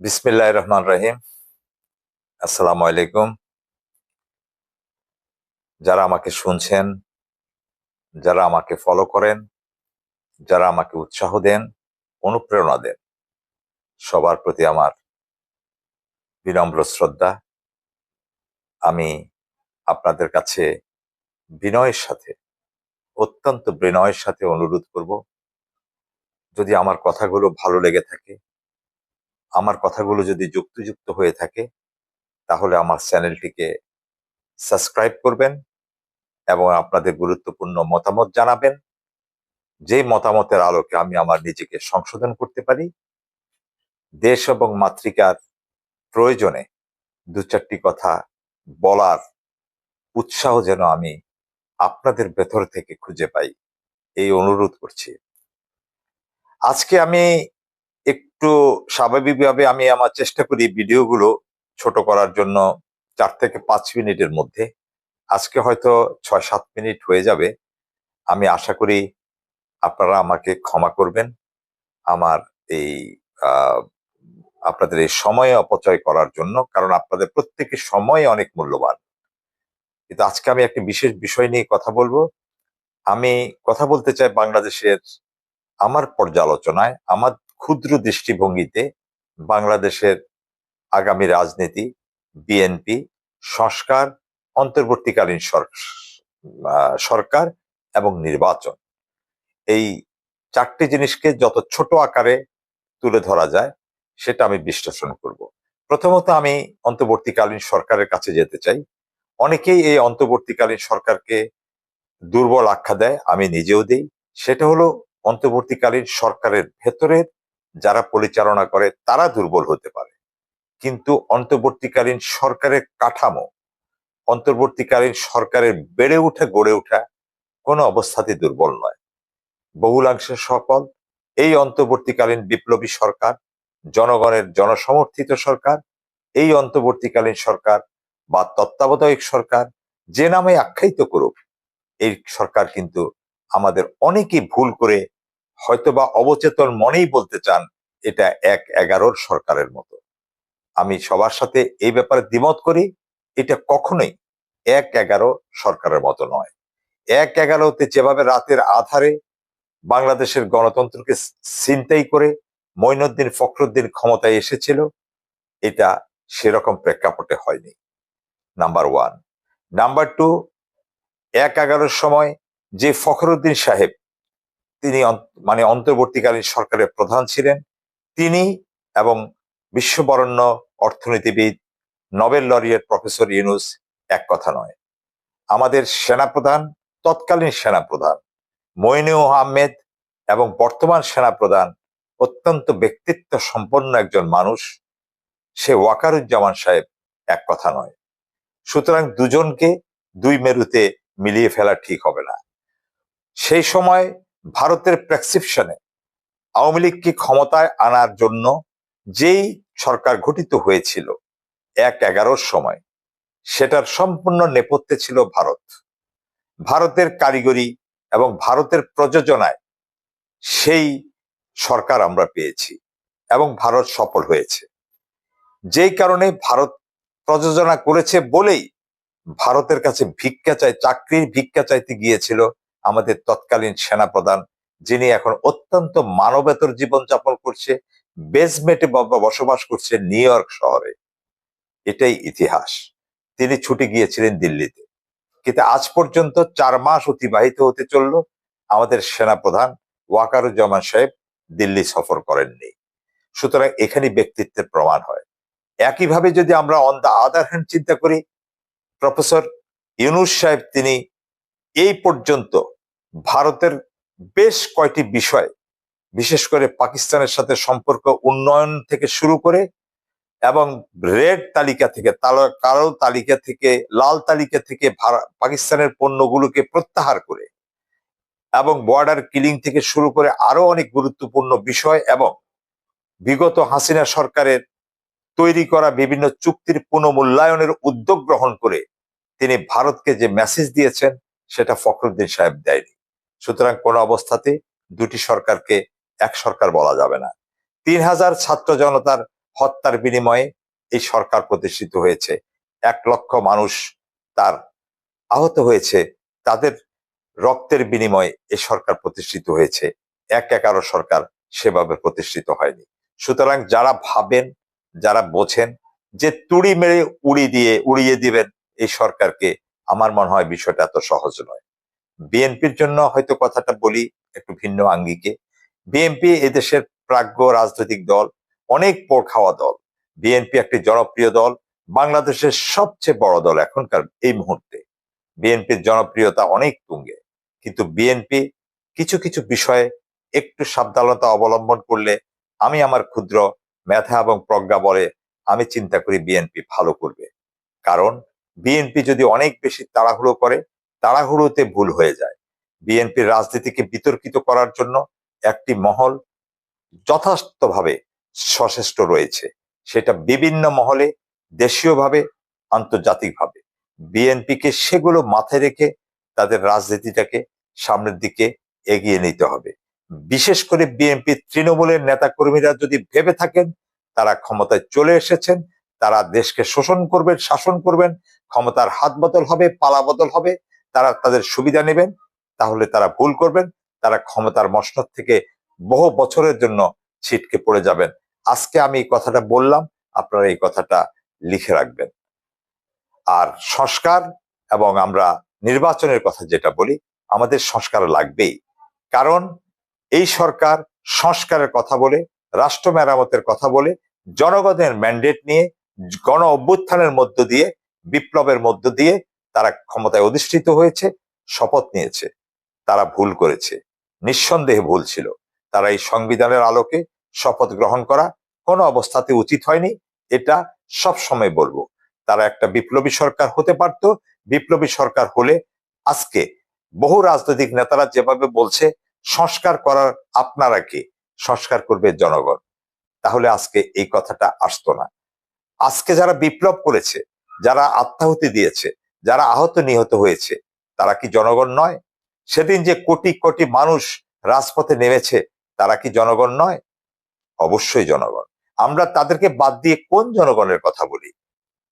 বিসমিল্লাহ রহমান রহিম। আসসালামু আলাইকুম। যারা আমাকে শুনছেন, যারা আমাকে ফলো করেন, যারা আমাকে উৎসাহ দেন, অনুপ্রেরণা দেন, সবার প্রতি আমার বিনম্র শ্রদ্ধা। আমি আপনাদের কাছে বিনয়ের সাথে, অত্যন্ত বিনয়ের সাথে অনুরোধ করব। যদি আমার কথাগুলো ভালো লেগে থাকে আমার কথাগুলো যদি যুক্তিযুক্ত হয়ে থাকে, তাহলে আমার চ্যানেলটিকে সাবস্ক্রাইব করবেন এবং আপনাদের গুরুত্বপূর্ণ মতামত জানাবেন। যে মতামতের আলোকে আমি আমার নিজেকে সংশোধন করতে পারি। দেশ এবং মাতৃকার প্রয়োজনে দু চারটি কথা বলার উৎসাহ যেন আমি আপনাদের ভেতর থেকে খুঁজে পাই, এই অনুরোধ করছি। আজকে আমি একটু স্বাভাবিকভাবে আমি আমার চেষ্টা করি ভিডিওগুলো ছোট করার জন্য চার থেকে পাঁচ মিনিটের মধ্যে। আজকে হয়তো ছয় সাত মিনিট হয়ে যাবে। আমি আশা করি আপনারা আমাকে ক্ষমা করবেন। আমার এই আপনাদের এই সময় অপচয় করার জন্য, কারণ আপনাদের প্রত্যেকের সময় অনেক মূল্যবান। কিন্তু আজকে আমি একটি বিশেষ বিষয় নিয়ে কথা বলব। আমি কথা বলতে চাই বাংলাদেশের আমার পর্যালোচনায়, আমার ক্ষুদ্র দৃষ্টিভঙ্গিতে বাংলাদেশের আগামী রাজনীতি, বিএনপি, সংস্কার, অন্তর্বর্তীকালীন সরকার এবং নির্বাচন। এই চারটি জিনিসকে যত ছোট আকারে তুলে ধরা যায়, সেটা আমি বিশ্লেষণ করব। প্রথমত আমি অন্তর্বর্তীকালীন সরকারের কাছে যেতে চাই। অনেকেই এই অন্তর্বর্তীকালীন সরকারকে দুর্বল আখ্যা দেয়, আমি নিজেও দিই। সেটা হলো অন্তর্বর্তীকালীন সরকারের ভেতরের যারা পরিচালনা করে, তারা দুর্বল হতে পারে। কিন্তু অন্তর্বর্তীকালীন সরকারের কাঠামো, অন্তর্বর্তীকালীন সরকারের বেড়ে ওঠা গড়ে ওঠা কোনো অবস্থাতে দুর্বল নয়। বহুলাংশে সফল। এই অন্তর্বর্তীকালীন বিপ্লবী সরকার, জনগণের জনসমর্থিত সরকার, এই অন্তর্বর্তীকালীন সরকার বা তত্ত্বাবধায়ক সরকার যে নামে আখ্যায়িত করুক, এই সরকার কিন্তু আমাদের অনেকেই ভুল করে হয়তোবা অবচেতন মনেই বলতে চান এটা এক এগারোর সরকারের মতো। আমি সবার সাথে এই ব্যাপারে দ্বিমত করি, এটা কখনোই এক এগারো সরকারের মতো নয়। এক এগারোতে যেভাবে রাতের আধারে বাংলাদেশের গণতন্ত্রকে চিন্তাই করে মঈনুদ্দিন ফখরুদ্দিন ক্ষমতায় এসেছিল, এটা সেরকম প্রেক্ষাপটে হয়নি। Number one. নাম্বার টু, এক এগারোর সময় যে ফখরুদ্দিন সাহেব, তিনি মানে অন্তর্বর্তীকালীন সরকারের প্রধান ছিলেন তিনি এবং বিশ্ববরণ্য অর্থনীতিবিদ, নোবেল লরিয়েট প্রফেসর ইউনুস এক কথা নয়। আমাদের সেনাপ্রধান, তৎকালীন সেনাপ্রধান মইনু আহমেদ এবং বর্তমান সেনাপ্রধান অত্যন্ত ব্যক্তিত্ব সম্পন্ন একজন মানুষ, সে ওয়াকারুজ্জামান সাহেব এক কথা নয়। সুতরাং দুজনকে দুই মেরুতে মিলিয়ে ফেলা ঠিক হবে না। সেই সময় ভারতের প্রেসক্রিপশনে আওয়ামী লীগকে ক্ষমতায় আনার জন্য যেই সরকার গঠিত হয়েছিল এক এগারোর সময়, সেটার সম্পূর্ণ নেপথ্যে ছিল ভারত। ভারতের কারিগরি এবং ভারতের প্রযোজনায় সেই সরকার আমরা পেয়েছি এবং ভারত সফল হয়েছে। যেই কারণে ভারত প্রযোজনা করেছে বলেই ভারতের কাছে ভিক্ষা চাই, চাকরির ভিক্ষা চাইতে গিয়েছিল আমাদের তৎকালীন সেনাপ্রধান যিনি এখন অত্যন্ত মানবেতর জীবনযাপন করছে বেসমেটে বসবাস করছে নিউ ইয়র্ক শহরে। এটাই ইতিহাস। তিনি ছুটে গিয়েছিলেন দিল্লিতে। কিন্তু আজ পর্যন্ত চার মাস অতিবাহিত হতে চলল। আমাদের সেনাপ্রধান ওয়াকারুজ্জামান সাহেব দিল্লি সফর করেননি। সুতরাং এখানে ব্যক্তিত্বের প্রমাণ হয়। একইভাবে যদি আমরা অন দ্য আদার হ্যান্ড চিন্তা করি, প্রফেসর ইউনুস সাহেব তিনি এই পর্যন্ত ভারতের বেশ কয়টি বিষয়, বিশেষ করে পাকিস্তানের সাথে সম্পর্ক উন্নয়ন থেকে শুরু করে এবং রেড তালিকা থেকে, কালো তালিকা থেকে, লাল তালিকা থেকে পাকিস্তানের পণ্যগুলোকে প্রত্যাহার করে এবং বর্ডার কিলিং থেকে শুরু করে আরও অনেক গুরুত্বপূর্ণ বিষয় এবং বিগত হাসিনা সরকারের তৈরি করা বিভিন্ন চুক্তির পুনমূল্যায়নের উদ্যোগ গ্রহণ করে তিনি ভারতকে যে মেসেজ দিয়েছেন, সেটা ফখরুদ্দিন সাহেব দেয়নি। সুতরাং কোনো অবস্থাতে দুটি সরকারকে এক সরকার বলা যাবে না। তিন হাজার ছাত্র জনতার হত্যার বিনিময়ে এই সরকার প্রতিষ্ঠিত হয়েছে। এক লক্ষ মানুষ তার আহত হয়েছে। তাদের রক্তের বিনিময়ে এই সরকার প্রতিষ্ঠিত হয়েছে। এক একারো সরকার সেভাবে প্রতিষ্ঠিত হয়নি। সুতরাং যারা ভাবেন, যারা বোঝেন যে তুড়ি মেরে উড়ি দিয়ে, উড়িয়ে দিবেন এই সরকারকে, আমার মনে হয় বিষয়টা এত সহজ নয়। বিএনপির জন্য হয়তো কথাটা বলি একটু ভিন্ন আঙ্গিকে। বিএনপি এদেশের প্রাজ্ঞ রাজনৈতিক দল, অনেক পর খাওয়া দল। বিএনপি একটি জনপ্রিয় দল, বাংলাদেশের সবচেয়ে বড় দল এখনকার এই মুহূর্তে। বিএনপির জনপ্রিয়তা অনেক তুঙ্গে, কিন্তু বিএনপি কিছু কিছু বিষয়ে একটু সাবধানতা অবলম্বন করলে আমি আমার ক্ষুদ্র মেধা এবং প্রজ্ঞা বলে আমি চিন্তা করি বিএনপি ভালো করবে। কারণ বিএনপি যদি অনেক বেশি তাড়াহুড়ো করে তাড়াহুড়োতে ভুল হয়ে যায়। বিএনপির রাজনীতিকে বিতর্কিত করার জন্য একটি মহল যথার্থভাবে সচেষ্ট রয়েছে। সেটা বিভিন্ন মহলে, দেশীয়ভাবে, আন্তর্জাতিকভাবে। বিএনপিকে সেগুলো মাথায় রেখে তাদের রাজনীতিটাকে সামনের দিকে এগিয়ে নিতে হবে। বিশেষ করে বিএনপি তৃণমূলের নেতাকর্মীরা যদি ভেবে থাকেন, তারা ক্ষমতায় চলে এসেছেন, তারা দেশকে শোষণ করবেন, শাসন করবেন, ক্ষমতার হাত বদল হবে, পালা বদল হবে তারা তাদের সুবিধা নেবেন, তাহলে তারা ভুল করবেন, তারা ক্ষমতার মসনদ থেকে বহু বছরের জন্য ছিটকে পড়ে যাবেন। আজকে আমি এই কথাটা বললাম, আপনারা এই কথাটা লিখে রাখবেন। আর সংস্কার এবং আমরা নির্বাচনের কথা যেটা বলি, আমাদের সংস্কার লাগবেই। কারণ এই সরকার সংস্কারের কথা বলে, রাষ্ট্র মেরামতের কথা বলে, জনগণের ম্যান্ডেট নিয়ে গণ অভ্যুত্থানের মধ্য দিয়ে, বিপ্লবের মধ্য দিয়ে তারা ক্ষমতায় অধিষ্ঠিত হয়েছে, শপথ নিয়েছে। তারা ভুল করেছে। নিঃসন্দেহে ভুল ছিল। তারা এই সংবিধানের আলোকে শপথ গ্রহণ করা কোনো অবস্থাতে উচিত হয়নি, এটা সব সময় বলব। তারা একটা বিপ্লবী সরকার হতে পারত, বিপ্লবী সরকার হলে আজকে বহু রাজনৈতিক নেতারা যেভাবে বলছে, সংস্কার করার আপনারা কি? সংস্কার করবে জনগণ। তাহলে আজকে এই কথাটা আসতো না। আজকে যারা বিপ্লব করেছে, যারা আত্মাহুতি দিয়েছে যারা আহত নিহত হয়েছে, তারা কি জনগণ নয়? সেদিন যে কোটি কোটি মানুষ রাজপথে নেমেছে, তারা কি জনগণ নয়? অবশ্যই জনগণ। আমরা তাদেরকে বাদ দিয়ে কোন জনগণের কথা বলি?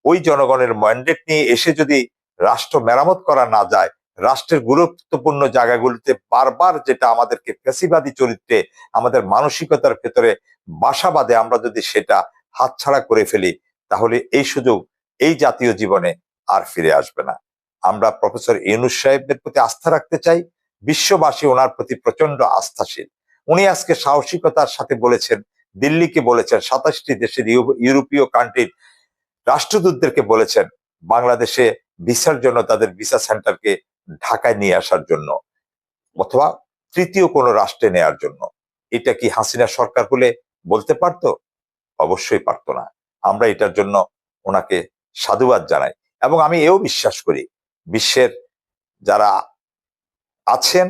ওই জনগণের ম্যান্ডেট নিয়ে এসে যদি রাষ্ট্র মেরামত করা না যায়, রাষ্ট্রের গুরুত্বপূর্ণ জায়গাগুলিতে বারবার যেটা আমাদেরকে ফেসিবাদী চরিত্রে, আমাদের মানসিকতার ভেতরে বাসা বাঁধে, আমরা যদি সেটা হাতছাড়া করে ফেলি, তাহলে এই সুযোগ, এই জাতীয় জীবনে আর ফিরে আসবে না। আমরা প্রফেসর ইউনুস সাহেবের প্রতি আস্থা রাখতে চাই। বিশ্ববাসী ওনার প্রতি প্রচণ্ড আস্থাশীল। উনি আজকে সাহসিকতার সাথে বলেছেন, দিল্লিকে বলেছেন, সাতাশটি দেশের ইউরোপীয় কান্ট্রির রাষ্ট্রদূতদেরকে বলেছেন, বাংলাদেশে ভিসার জন্য তাদের ভিসা সেন্টারকে ঢাকায় নিয়ে আসার জন্য অথবা তৃতীয় কোনো রাষ্ট্রে নেয়ার জন্য। এটা কি হাসিনা সরকার হলে বলতে পারতো? অবশ্যই পারতো না। আমরা এটার জন্য ওনাকে সাধুবাদ জানাই। এবং আমি এও বিশ্বাস করি, বিশ্বের যারা আছেন,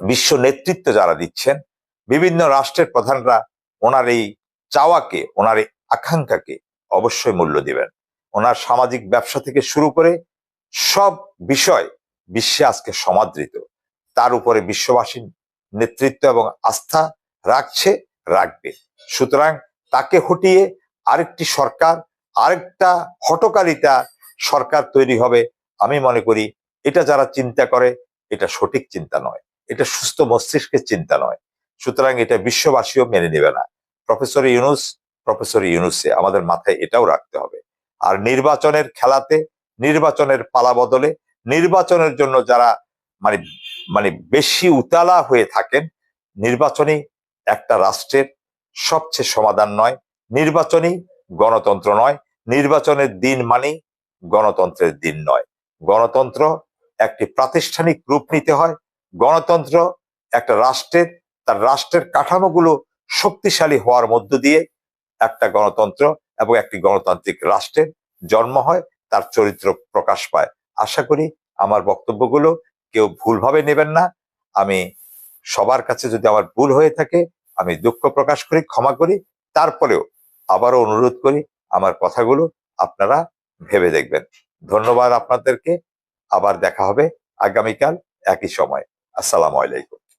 বিশ্ব নেতৃত্ব যারা দিচ্ছেন, বিভিন্ন রাষ্ট্রের প্রধানরা ওনার এই চাওয়াকে, ওনার এই আকাঙ্ক্ষাকে অবশ্যই মূল্য দিবেন। ওনার সামাজিক ব্যবসা থেকে শুরু করে সব বিষয় বিশ্বে আজকে সমাদৃত। তার উপরে বিশ্ববাসীর নেতৃত্ব এবং আস্থা রাখছে, রাখবে। সুতরাং তাকে হটিয়ে আরেকটি সরকার আরেকটা হটকারিতা সরকার তৈরি হবে, আমি মনে করি এটা যারা চিন্তা করে, এটা সঠিক চিন্তা নয়। এটা সুস্থ মস্তিষ্কের চিন্তা নয়। সুতরাং এটা বিশ্ববাসীও মেনে নেবে না। প্রফেসর ইউনুস, প্রফেসর ইউনুসে আমাদের মাথায় এটাও রাখতে হবে। আর নির্বাচনের খেলাতে, নির্বাচনের পালা বদলে, নির্বাচনের জন্য যারা মানে মানে বেশি উতালা হয়ে থাকেন, নির্বাচনই একটা রাষ্ট্রের সবচেয়ে সমাধান নয়। নির্বাচনই গণতন্ত্র নয়, নির্বাচনের দিন মানেই গণতন্ত্রের দিন নয়। গণতন্ত্র একটি প্রাতিষ্ঠানিক রূপ নিতে হয়। গণতন্ত্র একটা রাষ্ট্রের, তার রাষ্ট্রের কাঠামোগুলো শক্তিশালী হওয়ার মধ্য দিয়ে একটা গণতন্ত্র এবং একটি গণতান্ত্রিক রাষ্ট্রের জন্ম হয়, তার চরিত্র প্রকাশ পায়। আশা করি আমার বক্তব্যগুলো কেউ ভুলভাবে নেবেন না। আমি সবার কাছে যদি আমার ভুল হয়ে থাকে, আমি দুঃখ প্রকাশ করি, ক্ষমা করি। তারপরেও আবারও অনুরোধ করি, আমার কথাগুলো আপনারা ভেবে দেখবেন। ধন্যবাদ আপনাদেরকে। আবার দেখা হবে আগামীকাল একই সময়। আসসালামু আলাইকুম।